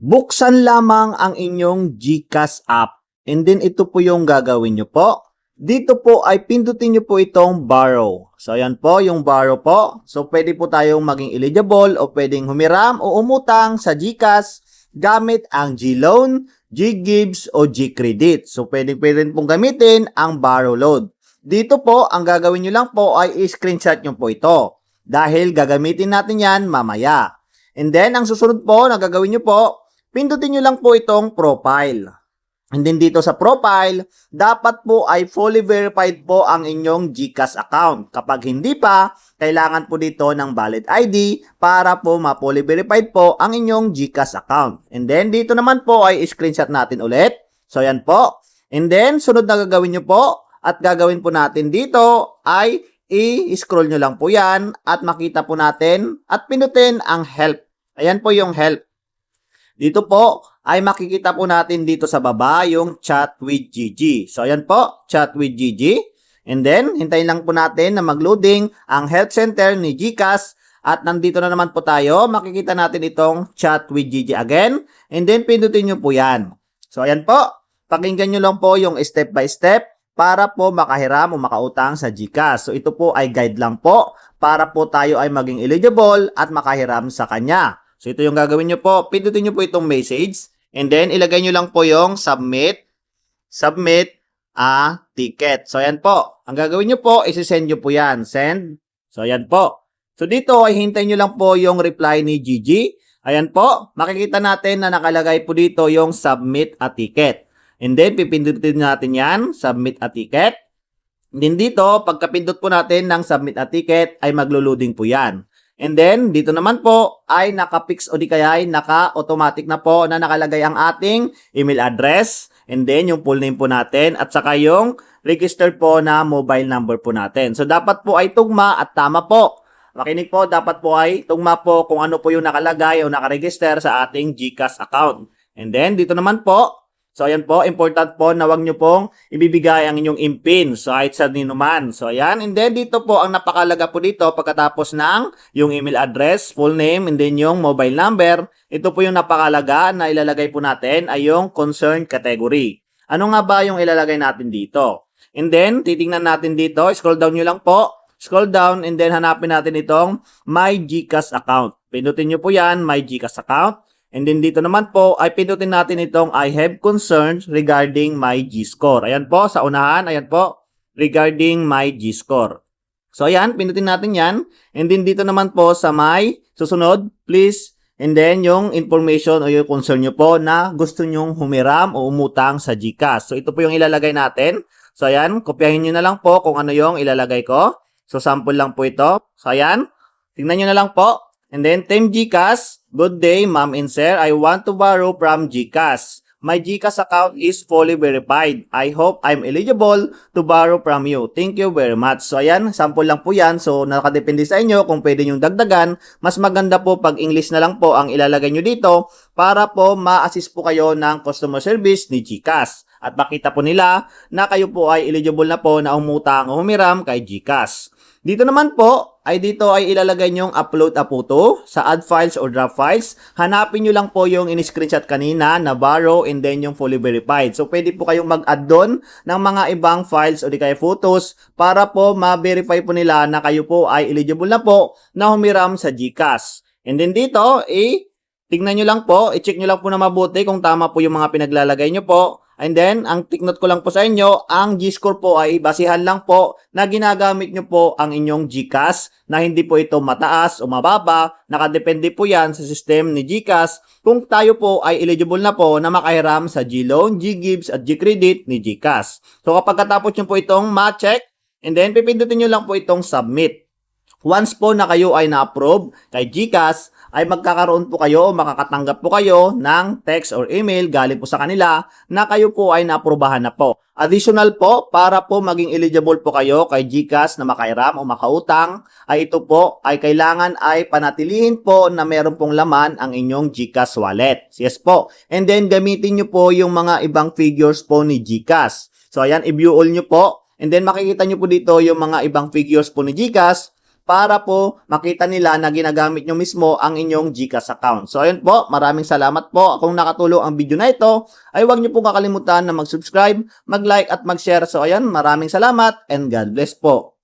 Buksan lamang ang inyong GCash app. And then ito po yung gagawin nyo po. Dito po ay pindutin nyo po itong borrow. So ayan po yung borrow po. So pwede po tayong maging eligible o pwedeng humiram o umutang sa GCash gamit ang G-Loan, G-Gives o G-Credit. So pwede pwede pong gamitin ang borrow load. Dito po, ang gagawin nyo lang po ay i-screenshot nyo po ito. Dahil gagamitin natin yan mamaya. And then, ang susunod po na gagawin nyo po, pindutin nyo lang po itong profile. And then dito sa profile, dapat po ay fully verified po ang inyong GCash account. Kapag hindi pa, kailangan po dito ng valid ID para po ma-fully verified po ang inyong GCash account. And then dito naman po ay screenshot natin ulit. So yan po. And then sunod na gagawin nyo po at gagawin po natin dito ay i-scroll nyo lang po yan at makita po natin at pinutin ang help. Ayan po yung help. Dito po ay makikita po natin dito sa baba yung chat with GG. So ayan po, chat with GG. And then, hintayin lang po natin na mag-loading ang health center ni GCash at nandito na naman po tayo. Makikita natin itong chat with GG again. And then, pindutin nyo po yan. So ayan po, pakinggan nyo lang po yung step by step para po makahiram o makautang sa GCash. So ito po ay guide lang po para po tayo ay maging eligible at makahiram sa kanya. So ito yung gagawin nyo po. Pindutin nyo po itong message and then ilagay nyo lang po yung submit, submit a ticket. So ayan po. Ang gagawin nyo po, isi-send nyo po yan. Send. So ayan po. So dito ay hintayin nyo lang po yung reply ni Gigi. Ayan po. Makikita natin na nakalagay po dito yung submit a ticket. And then, pipindutin natin yan, submit a ticket. And dito, pagkapindot po natin ng submit a ticket, ay maglo-loading po yan. And then, dito naman po ay naka-fix o di kaya ay naka-automatic na po na nakalagay ang ating email address. And then, yung full name po natin at saka yung registered po na mobile number po natin. So, dapat po ay tugma at tama po. Makinig po, dapat po ay tugma po kung ano po yung nakalagay o nakaregister sa ating GCash account. And then, dito naman po, So, ayan po, important po na wag nyo pong ibibigay ang inyong impin. So, kahit sa ninuman. So, ayan. And then, dito po, ang napakalaga po dito, pagkatapos ng yung email address, full name, and then yung mobile number, ito po yung napakalaga na ilalagay po natin ay yung concerned category. Ano nga ba yung ilalagay natin dito? And then, titingnan natin dito, scroll down nyo lang po, scroll down, and then hanapin natin itong My GCash account. Pindutin nyo po yan, My GCash account. And then dito naman po ay pindutin natin itong I have concerns regarding my G-score. Ayan po, sa unahan, ayan po, regarding my G-score. So ayan, pindutin natin yan. And then dito naman po sa my susunod, please, and then yung information o yung concern nyo po na gusto nyong humiram o umutang sa GCash. So ito po yung ilalagay natin. So ayan, kopyahin nyo na lang po kung ano yung ilalagay ko. So sample lang po ito. So ayan, tingnan nyo na lang po. And then, Team GCash, good day, ma'am and sir. I want to borrow from GCash. My GCash account is fully verified. I hope I'm eligible to borrow from you. Thank you very much. So, ayan, sample lang po yan. So, nakadepende sa inyo kung pwede nyong dagdagan. Mas maganda po pag English na lang po ang ilalagay nyo dito para po ma-assist po kayo ng customer service ni GCash. At makita po nila na kayo po ay eligible na po na umutang o humiram kay GCash. Dito naman po, ay dito ay ilalagay nyong upload a photo sa add files or draft files. Hanapin nyo lang po yung in-screenshot kanina na borrow and then yung fully verified. So, pwede po kayong mag-add doon ng mga ibang files o di kaya photos para po ma-verify po nila na kayo po ay eligible na po na humiram sa GCash. And then dito, eh, tignan nyo lang po, i-check nyo lang po na mabuti kung tama po yung mga pinaglalagay nyo po. And then, ang tiknot ko lang po sa inyo, ang G-score po ay basihan lang po na ginagamit nyo po ang inyong GCash na hindi po ito mataas o mababa. Nakadepende po yan sa system ni GCash kung tayo po ay eligible na po na makahiram sa G-Loan, G-Gives at G-Credit ni GCash. So kapag katapos nyo po itong ma-check, and then pipindutin nyo lang po itong submit. Once po na kayo ay na-approve kay GCash, ay magkakaroon po kayo, makakatanggap po kayo ng text or email galing po sa kanila na kayo po ay naaprubahan na po. Additional po, para po maging eligible po kayo kay GCash na makairam o makautang, ay ito po ay kailangan ay panatilihin po na meron pong laman ang inyong GCash wallet. Yes po. And then gamitin nyo po yung mga ibang figures po ni GCash. So ayan, i-view all nyo po. And then makikita nyo po dito yung mga ibang figures po ni GCash para po makita nila na ginagamit nyo mismo ang inyong GCash account. So ayun po, maraming salamat po. Kung nakatulong ang video na ito, ay huwag nyo po kakalimutan na mag-subscribe, mag-like at mag-share. So ayan, maraming salamat and God bless po.